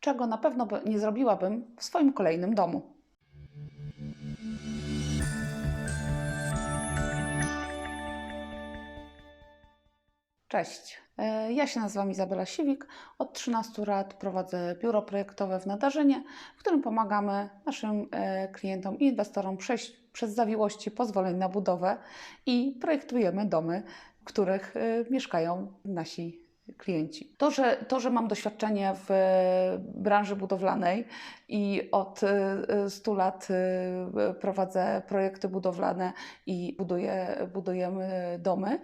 czego na pewno nie zrobiłabym w swoim kolejnym domu. Cześć, E, ja się nazywam Izabela Siwik. Od 13 lat prowadzę biuro projektowe w Nadarzynie, w którym pomagamy naszym e, klientom i inwestorom przejść przez zawiłości pozwoleń na budowę i projektujemy domy, w których e, mieszkają nasi klienci. To że, to, że mam doświadczenie w e, branży budowlanej i od e, 100 lat e, prowadzę projekty budowlane i buduję, budujemy domy,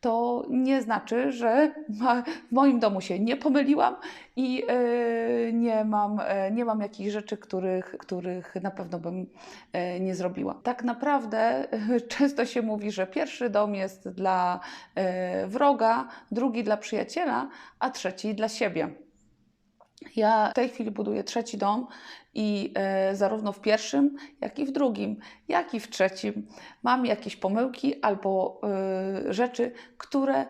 to nie znaczy, że w moim domu się nie pomyliłam i e, nie, mam, e, nie mam jakichś rzeczy, których, których na pewno bym e, nie zrobiła. Tak naprawdę często się mówi, że pierwszy dom jest dla wroga, drugi dla przyjaciela, a trzeci dla siebie. Ja w tej chwili buduję trzeci dom i e, zarówno w pierwszym, jak i w drugim, jak i w trzecim mam jakieś pomyłki albo e, rzeczy, które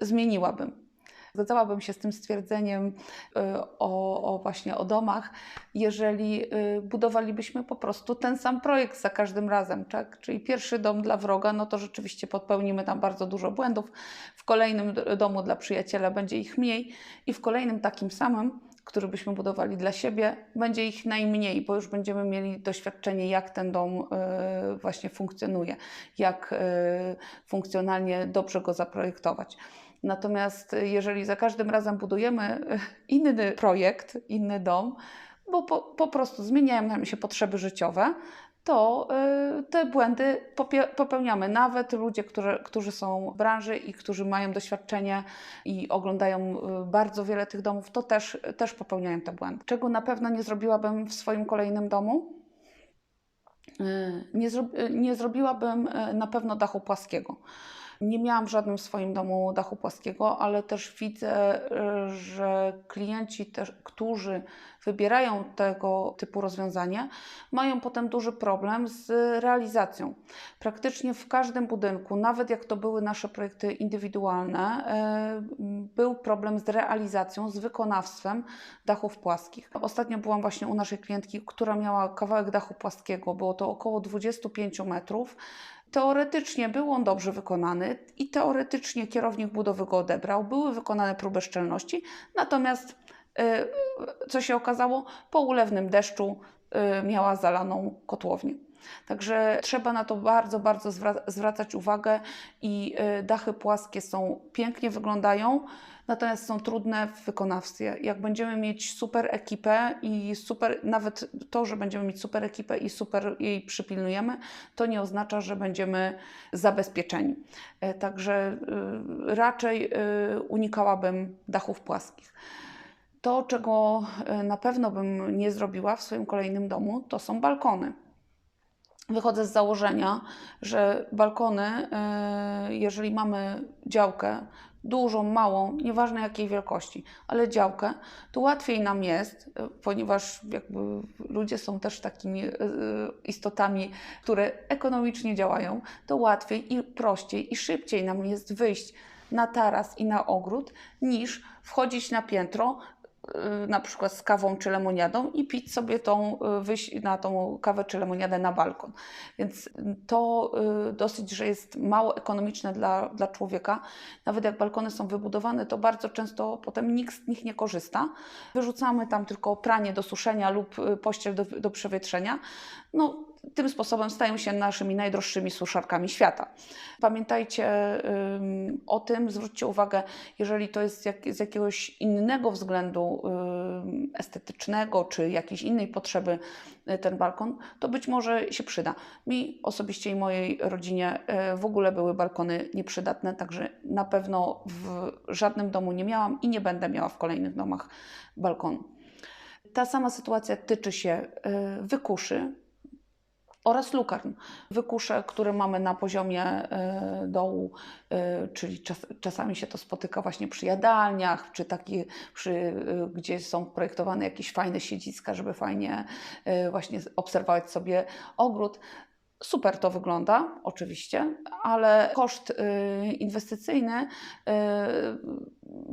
zmieniłabym. Zgadzałabym się z tym stwierdzeniem e, o, o właśnie o domach, jeżeli e, budowalibyśmy po prostu ten sam projekt za każdym razem, tak? Czyli pierwszy dom dla wroga, no to rzeczywiście popełnimy tam bardzo dużo błędów. W kolejnym domu dla przyjaciela będzie ich mniej i w kolejnym takim samym który byśmy budowali dla siebie, będzie ich najmniej, bo już będziemy mieli doświadczenie, jak ten dom e, właśnie funkcjonuje, jak e, funkcjonalnie dobrze go zaprojektować. Natomiast e, jeżeli za każdym razem budujemy inny projekt, inny dom, bo po, po prostu zmieniają nam się potrzeby życiowe, to y, te błędy popełniamy. Nawet ludzie, którzy, którzy są w branży i którzy mają doświadczenie i oglądają y, bardzo wiele tych domów, to też, też popełniają te błędy. Czego na pewno nie zrobiłabym w swoim kolejnym domu? Y, Nie, zro- nie zrobiłabym na pewno dachu płaskiego. Nie miałam w żadnym swoim domu dachu płaskiego, ale też widzę, y, że klienci, też, którzy wybierają tego typu rozwiązanie, mają potem duży problem z realizacją. Praktycznie w każdym budynku, nawet jak to były nasze projekty indywidualne, y, był problem z realizacją, z wykonawstwem dachów płaskich. Ostatnio byłam właśnie u naszej klientki, która miała kawałek dachu płaskiego, było to około 25 metrów. Teoretycznie był on dobrze wykonany i teoretycznie kierownik budowy go odebrał, były wykonane próby szczelności, natomiast y, co się okazało, po ulewnym deszczu y, miała zalaną kotłownię. Także trzeba na to bardzo, bardzo zwra- zwracać uwagę i y, dachy płaskie są pięknie wyglądają, natomiast są trudne w wykonawstwie. Jak będziemy mieć super ekipę i super, nawet to, że będziemy mieć super ekipę i super jej przypilnujemy, to nie oznacza, że będziemy zabezpieczeni. E, Także y, raczej y, unikałabym dachów płaskich. To, czego na pewno bym nie zrobiła w swoim kolejnym domu, to są balkony. Wychodzę z założenia, że balkony, y, jeżeli mamy działkę, dużą, małą, nieważne jakiej wielkości, ale działkę, to łatwiej nam jest, y, ponieważ jakby ludzie są też takimi y, istotami, które ekonomicznie działają, to łatwiej i prościej i szybciej nam jest wyjść na taras i na ogród, niż wchodzić na piętro, na przykład z kawą czy lemoniadą i pić sobie tą, y, na tą kawę czy lemoniadę na balkon. Więc to y, dosyć, że jest mało ekonomiczne dla, dla człowieka. Nawet jak balkony są wybudowane, to bardzo często potem nikt z nich nie korzysta. Wyrzucamy tam tylko pranie do suszenia lub y, pościel do, do przewietrzenia. No, tym sposobem stają się naszymi najdroższymi suszarkami świata. Pamiętajcie o tym, zwróćcie uwagę, jeżeli to jest jak, z jakiegoś innego względu estetycznego czy jakiejś innej potrzeby y, ten balkon, to być może się przyda. Mi osobiście i mojej rodzinie y, w ogóle były balkony nieprzydatne, także na pewno w żadnym domu nie miałam i nie będę miała w kolejnych domach balkonu. Ta sama sytuacja tyczy się y, wykuszy oraz lukarn. Wykusze, które mamy na poziomie e, dołu, e, czyli czas, czasami się to spotyka właśnie przy jadalniach, czy taki, przy, e, gdzie są projektowane jakieś fajne siedziska, żeby fajnie właśnie obserwować sobie ogród. Super to wygląda, oczywiście, ale koszt y, inwestycyjny y,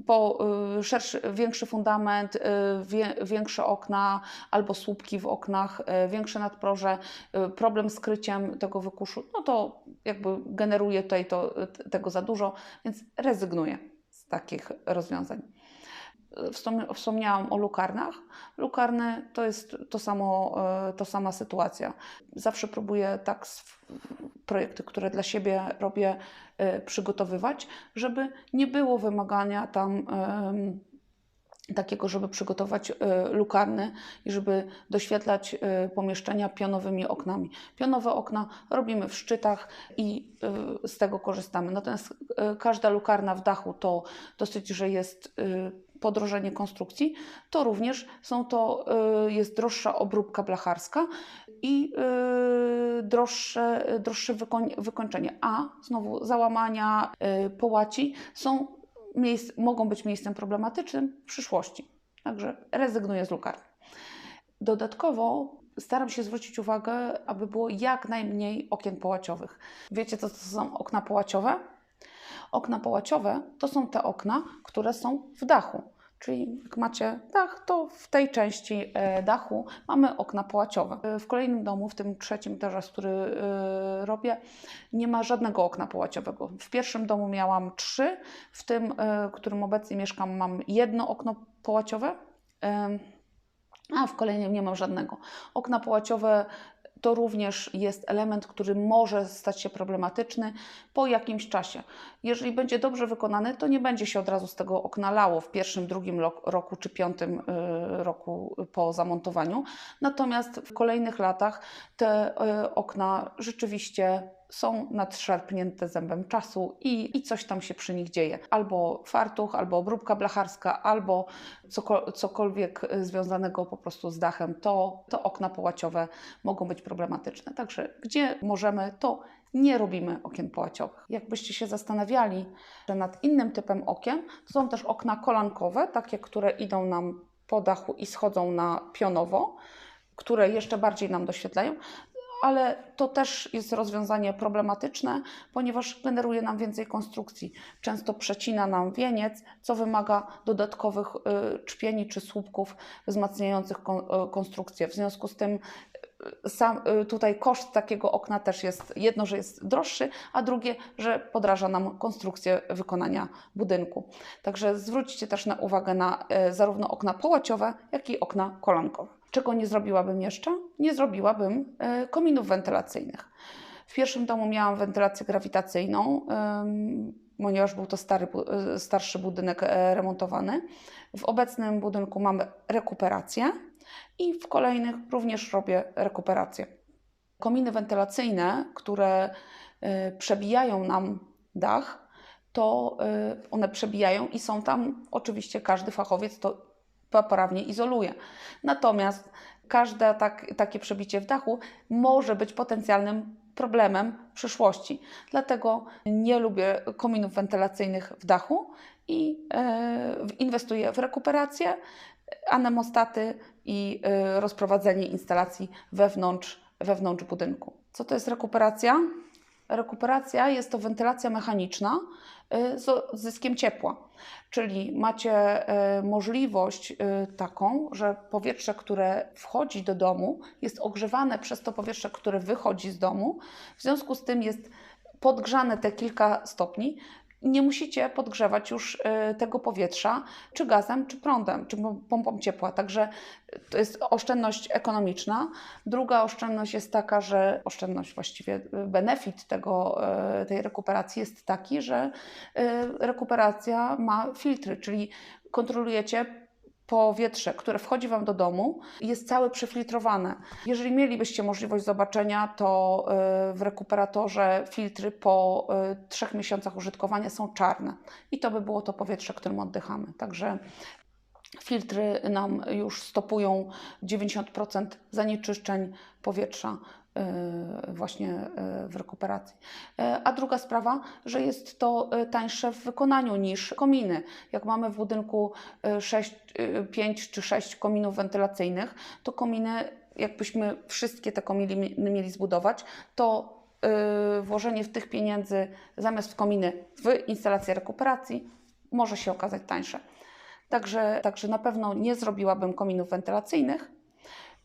po y, szerszy, większy fundament, większe okna albo słupki w oknach, większe nadproże, problem z kryciem tego wykuszu, no to jakby generuje tutaj to, tego za dużo, więc rezygnuję z takich rozwiązań. Wspomniałam o lukarnach. Lukarny to jest to, samo, e, to sama sytuacja. Zawsze próbuję tak projekty, które dla siebie robię, e, przygotowywać, żeby nie było wymagania tam takiego, żeby przygotować e, lukarny i żeby doświetlać pomieszczenia pionowymi oknami. Pionowe okna robimy w szczytach i z tego korzystamy. Natomiast każda lukarna w dachu to dosyć, że jest podrożenie konstrukcji, to również są to, y, jest droższa obróbka blacharska i y, droższe, droższe wykoń, wykończenie. A znowu załamania y, połaci są miejsc, mogą być miejscem problematycznym w przyszłości. Także rezygnuję z lukarni. Dodatkowo staram się zwrócić uwagę, aby było jak najmniej okien połaciowych. Wiecie, co to są okna połaciowe? Okna połaciowe to są te okna, które są w dachu. Czyli jak macie dach, to w tej części e, dachu mamy okna połaciowe. E, w kolejnym domu, w tym trzecim teraz, który e, robię, nie ma żadnego okna połaciowego. W pierwszym domu miałam trzy, w tym, w którym obecnie mieszkam, mam jedno okno połaciowe a w kolejnym nie mam żadnego. Okna połaciowe to również jest element, który może stać się problematyczny po jakimś czasie. Jeżeli będzie dobrze wykonany, to nie będzie się od razu z tego okna lało w pierwszym, drugim roku czy piątym y, roku po zamontowaniu. Natomiast w kolejnych latach te y, okna rzeczywiście są nadszarpnięte zębem czasu i, i coś tam się przy nich dzieje. Albo fartuch, albo obróbka blacharska, albo cokolwiek związanego po prostu z dachem, to, to okna połaciowe mogą być problematyczne. Także gdzie możemy, to nie robimy okien połaciowych. Jakbyście się zastanawiali, że nad innym typem okien, to są też okna kolankowe, takie, które idą nam po dachu i schodzą na pionowo, które jeszcze bardziej nam doświetlają ale to też jest rozwiązanie problematyczne, ponieważ generuje nam więcej konstrukcji. Często przecina nam wieniec, co wymaga dodatkowych y, czpieni czy słupków wzmacniających y, konstrukcję. W związku z tym y, sam, tutaj koszt takiego okna też jest jedno, że jest droższy, a drugie, że podraża nam konstrukcję wykonania budynku. Także zwróćcie też na uwagę na zarówno okna połaciowe, jak i okna kolankowe. Czego nie zrobiłabym jeszcze? Nie zrobiłabym e, kominów wentylacyjnych. W pierwszym domu miałam wentylację grawitacyjną, ponieważ był to stary, e, starszy budynek e, remontowany. W obecnym budynku mamy rekuperację i w kolejnych również robię rekuperację. Kominy wentylacyjne, które przebijają nam dach, to one przebijają i są tam, oczywiście każdy fachowiec to poprawnie izoluje. Natomiast każde tak, takie przebicie w dachu może być potencjalnym problemem w przyszłości. Dlatego nie lubię kominów wentylacyjnych w dachu i e, inwestuję w rekuperację, anemostaty i e, rozprowadzenie instalacji wewnątrz, wewnątrz budynku. Co to jest rekuperacja? Rekuperacja jest to wentylacja mechaniczna y, z zyskiem ciepła, czyli macie y, możliwość y, taką, że powietrze, które wchodzi do domu, jest ogrzewane przez to powietrze, które wychodzi z domu, w związku z tym jest podgrzane te kilka stopni, nie musicie podgrzewać już y, tego powietrza, czy gazem, czy prądem, czy pompą ciepła. Także to jest oszczędność ekonomiczna. Druga oszczędność jest taka, że oszczędność, właściwie y, benefit tego, y, tej rekuperacji jest taki, że rekuperacja ma filtry, czyli kontrolujecie powietrze, które wchodzi Wam do domu, jest całe przefiltrowane. Jeżeli mielibyście możliwość zobaczenia, to y, w rekuperatorze filtry po y, trzech miesiącach użytkowania są czarne i to by było to powietrze, którym oddychamy. Także filtry nam już stopują 90% zanieczyszczeń powietrza właśnie y, w rekuperacji. Y, a druga sprawa, że jest to tańsze w wykonaniu niż kominy. Jak mamy w budynku 6, 5 czy 6 kominów wentylacyjnych, to kominy jakbyśmy wszystkie te kominy mieli zbudować, to włożenie w tych pieniędzy zamiast w kominy w instalację rekuperacji może się okazać tańsze. Także, także na pewno nie zrobiłabym kominów wentylacyjnych.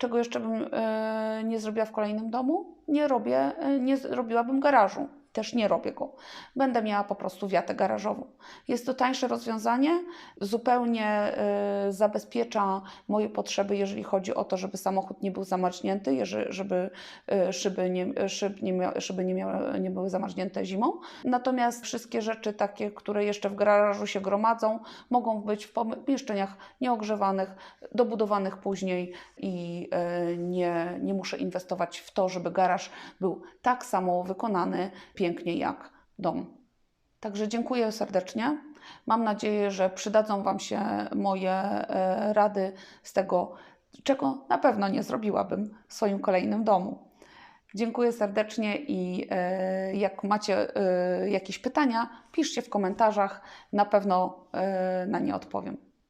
Czego jeszcze bym e, nie zrobiła w kolejnym domu? Nie robię, e, nie zrobiłabym garażu. Też nie robię go. Będę miała po prostu wiatę garażową. Jest to tańsze rozwiązanie, zupełnie e, zabezpiecza moje potrzeby, jeżeli chodzi o to, żeby samochód nie był zamarznięty, jeżeli, żeby e, szyby, nie, szyb nie, mia, szyby nie, miały, nie były zamarznięte zimą. Natomiast wszystkie rzeczy takie, które jeszcze w garażu się gromadzą, mogą być w pomieszczeniach nieogrzewanych, dobudowanych później i e, nie, nie muszę inwestować w to, żeby garaż był tak samo wykonany pięknie jak dom. Także dziękuję serdecznie. Mam nadzieję, że przydadzą Wam się moje e, rady z tego, czego na pewno nie zrobiłabym w swoim kolejnym domu. Dziękuję serdecznie i e, jak macie e, jakieś pytania, piszcie w komentarzach, na pewno na nie odpowiem.